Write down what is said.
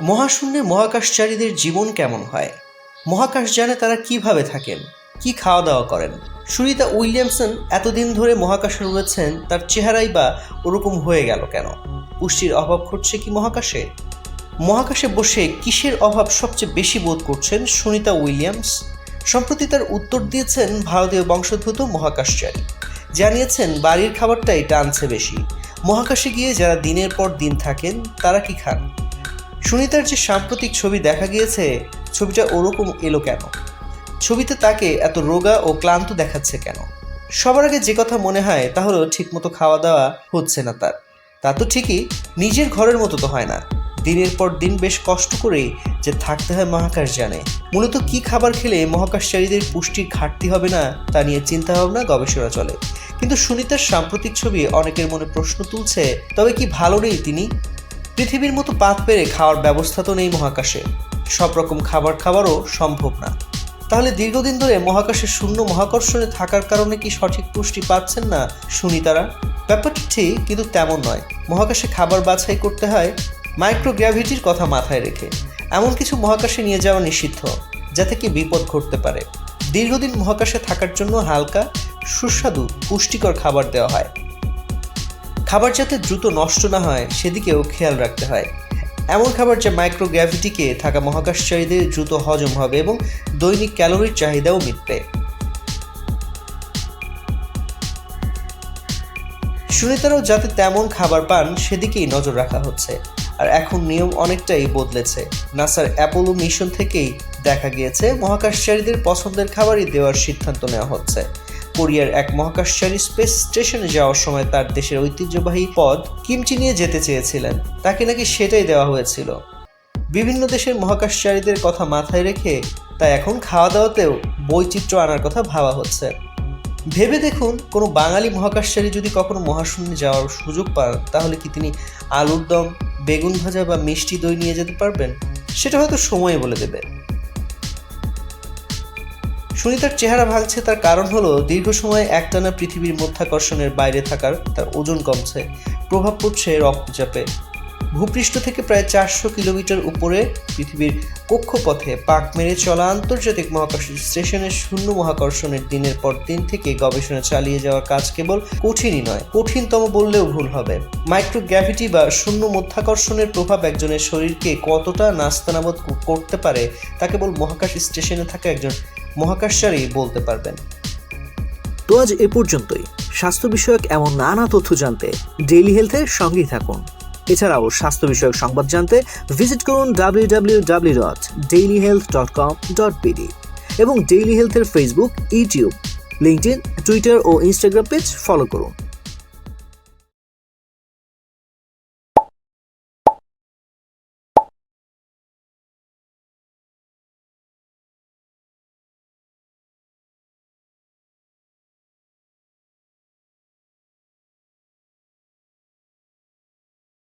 মহাশূন্যে মহাকাশচারীদের জীবন কেমন হয়? মহাকাশ জানে তারা কীভাবে থাকেন? কি খাওয়া দাওয়া করেন? সুনিতা উইলিয়ামসন এতদিন ধরে মহাকাশে রয়েছেন, তার চেহারাই বা ওরকম হয়ে গেল কেন? পুষ্টির অভাব ঘটছে কি মহাকাশে? মহাকাশে বসে কিসের অভাব সবচেয়ে বেশি বোধ করছেন সুনিতা উইলিয়ামস? সম্প্রতি তার উত্তর দিয়েছেন ভারতীয় বংশোদ্ভূত মহাকাশচারী। জানিয়েছেন, বাড়ির খাবারটাই টানছে বেশি। মহাকাশে গিয়ে যারা দিনের পর দিন থাকেন, তারা কি খান? সুনিতার যে সাম্প্রতিক ছবি দেখা গিয়েছে, ছবিটা ওরকম এলো কেন? ছবিতে তাকে এত রোগা ও ক্লান্ত দেখাচ্ছে কেন? সবার আগে যে কথা মনে হয় তা হলো ঠিকমতো খাওয়া দাওয়া হচ্ছে না তার। তা তো ঠিকই, নিজের ঘরের মতো তো হয় না। দিনের পর দিন বেশ কষ্ট করেই যে থাকতে হয় মহাকাশ জানে মূলত কি খাবার খেলে মহাকাশচারীদের পুষ্টির ঘাটতি হবে না তা নিয়ে চিন্তা ভাবনা গবেষণা চলে। কিন্তু সুনিতার সাম্প্রতিক ছবি অনেকের মনে প্রশ্ন তুলছে, তবে কি ভালো নেই তিনি? পৃথিবীর মতো পাত পেরে খাওয়ার ব্যবস্থা তো নেই মহাকাশে। সব রকম খাবার খাওয়ারও সম্ভব না। তাহলে দীর্ঘদিন ধরে মহাকাশে শূন্য মহাকর্ষণে থাকার কারণে কি সঠিক পুষ্টি পাচ্ছেন না শুনি তারা ব্যাপারটা ঠিক, কিন্তু তেমন নয়। মহাকাশে খাবার বাছাই করতে হয় মাইক্রোগ্র্যাভিটির কথা মাথায় রেখে। এমন কিছু মহাকাশে নিয়ে যাওয়া নিষিদ্ধ যা থেকে বিপদ ঘটতে পারে। দীর্ঘদিন মহাকাশে থাকার জন্য হালকা, সুস্বাদু, পুষ্টিকর খাবার দেওয়া হয়। খাবার যাতে দ্রুত নষ্ট না হয়, সেদিকেও খেয়াল রাখতে হয়। এমন খাবার যা মাইক্রোগ্র্যাভিটিকে থাকা মহাকাশচারীদের দ্রুত হজম হবে এবং দৈনিক ক্যালোরির চাহিদাও মিটবে। সুনিতারাও যাতে তেমন খাবার পান, সেদিকেই নজর রাখা হচ্ছে। আর এখন নিয়ম অনেকটাই বদলেছে। নাসার অ্যাপোলো মিশন থেকেই দেখা গিয়েছে, মহাকাশচারীদের পছন্দের খাবারই দেওয়ার সিদ্ধান্ত নেওয়া হচ্ছে। কোরিয়ার এক মহাকাশচারী স্পেস স্টেশনে যাওয়ার সময় তার দেশের ঐতিহ্যবাহী পদ কিমচি নিয়ে যেতে চেয়েছিলেন। তাকে নাকি সেটাই দেওয়া হয়েছিল। বিভিন্ন দেশের মহাকাশচারীদের কথা মাথায় রেখে তাই এখন খাওয়া দাওয়াতেও বৈচিত্র্য আনার কথা ভাবা হচ্ছে। ভেবে দেখুন, কোনো বাঙালি মহাকাশচারী যদি কখনো মহাশূন্যে যাওয়ার সুযোগ পান, তাহলে কি তিনি আলুর দম, বেগুন ভাজা বা মিষ্টি দই নিয়ে যেতে পারবেন? সেটা হয়তো সময় বলে দেবে। সুনিতার চেহারা ভাঙছে তার কারণ হলো দীর্ঘ সময় একটানা পৃথিবীর মধ্যাকর্ষণের বাইরে থাকার তার ওজন কমছে। প্রভাব পড়ছে রক্তচাপে। ভূপৃষ্ঠ থেকে প্রায় চারশো কিলোমিটার উপরে পৃথিবীর কক্ষপথে পাক মেরে চলা আন্তর্জাতিক মহাকাশ স্টেশনের শূন্য মহাকর্ষণের দিনের পর দিন থেকে গবেষণা চালিয়ে যাওয়ার কাজ কেবল কঠিনই নয়, কঠিনতম বললেও ভুল হবে। মাইক্রোগ্র্যাভিটি বা শূন্য মধ্যাকর্ষণের প্রভাব একজনের শরীরকে কতটা নাস্তানাবোধ করতে পারে তা কেবল মহাকাশ স্টেশনে থাকা একজন মহাকাশচারী বলতে পারবেন। তো আজ এ পর্যন্তই। স্বাস্থ্য বিষয়ক এমন নানা তথ্য জানতে ডেইলি হেলথের সঙ্গেই থাকুন। এছাড়াও স্বাস্থ্য বিষয়ক সংবাদ জানতে ভিজিট করুন W daily health dot com dot BD এবং ডেইলি হেলথের ফেসবুক ইউটিউব লিঙ্কডিন টুইটার ও ইনস্টাগ্রাম পেজ ফলো করুন।